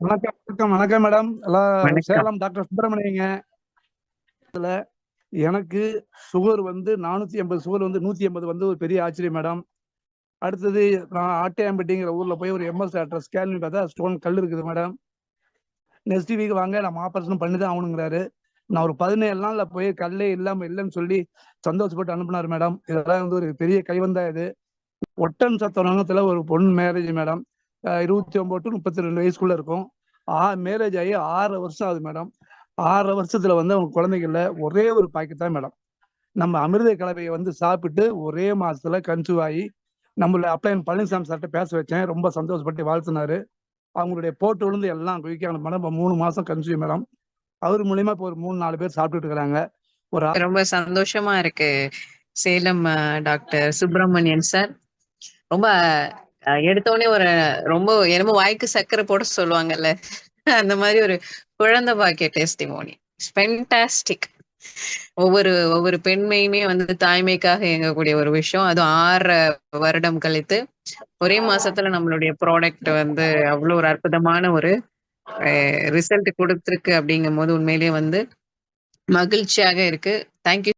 வணக்கம் வணக்கம் வணக்கம் மேடம் எல்லாம். சேலம் டாக்டர் சுப்பிரமணியங்க. இதுல எனக்கு சுகர் வந்து நானூத்தி எண்பது சுகர் வந்து நூத்தி எண்பது வந்து ஒரு பெரிய ஆச்சரியம் மேடம் அடுத்தது நான் ஆட்டையாம்பட்டிங்கிற ஊர்ல போய் ஒரு எம்எஸ் டாக்டர் ஸ்கேன் பார்த்தா ஸ்டோன் கல் இருக்குது மேடம் நெக்ஸ்ட் வீக் வாங்க நம்ம ஆபரேஷன் பண்ணி தான் ஆகணுங்கிறாரு. நான் ஒரு பதினேழு நாள்ல போய் கல்லே இல்லாம இல்லைன்னு சொல்லி சந்தோஷப்பட்டு அனுப்புனாரு மேடம் இதெல்லாம் வந்து ஒரு பெரிய கைவந்தா இது. ஒட்டன் சத்தனத்துல ஒரு பொண்ணு மேரேஜ் மேடம் இருபத்தி ஒன்பது டு முப்பத்தி ரெண்டு வயசுக்குள்ள இருக்கும். ஆ மேரேஜ் ஆகி ஆறு வருஷம் ஆகுது மேடம் ஆறு வருஷத்துல வந்து அவங்க குழந்தைகள்ல ஒரே ஒரு பாக்கெட் தான் மேடம் நம்ம அமிர்த கலவையை வந்து சாப்பிட்டு ஒரே மாசத்துல கன்சியூவ் ஆகி நம்மள அப்ளைன் பழனிசாமி சார்கிட்ட பேச வச்சேன். ரொம்ப சந்தோஷப்பட்டு வாழ்த்தினாரு. அவங்களுடைய போட்டு விழுந்து எல்லாம் குயிக்கான மேடம் இப்போ மூணு மாசம் கன்சூவ் மேடம் அவர் மூலியமா இப்போ ஒரு மூணு நாலு பேர் சாப்பிட்டுட்டு இருக்கிறாங்க. ஒரு ரொம்ப சந்தோஷமா இருக்கு. சேலம் டாக்டர் சுப்பிரமணியன் சார் ரொம்ப எடுத்தோடனே ஒரு ரொம்ப என்னமோ வாய்க்கு சக்கரை போட சொல்லுவாங்கல்ல. அந்த மாதிரி ஒரு குழந்தை பாக்கிய டெஸ்டிமோனி ஸ்பென்டாஸ்டிக் ஒவ்வொரு ஒவ்வொரு பெண்மையுமே வந்து தாய்மைக்காக இயங்கக்கூடிய ஒரு விஷயம். அதுவும் ஆறு வருடம் கழித்து ஒரே மாசத்துல நம்மளுடைய ப்ராடக்ட் வந்து அவ்வளவு ஒரு அற்புதமான ஒரு ரிசல்ட் கொடுத்துருக்கு அப்படிங்கும் போது உண்மையிலேயே வந்து மகிழ்ச்சியாக இருக்கு. தேங்க்யூ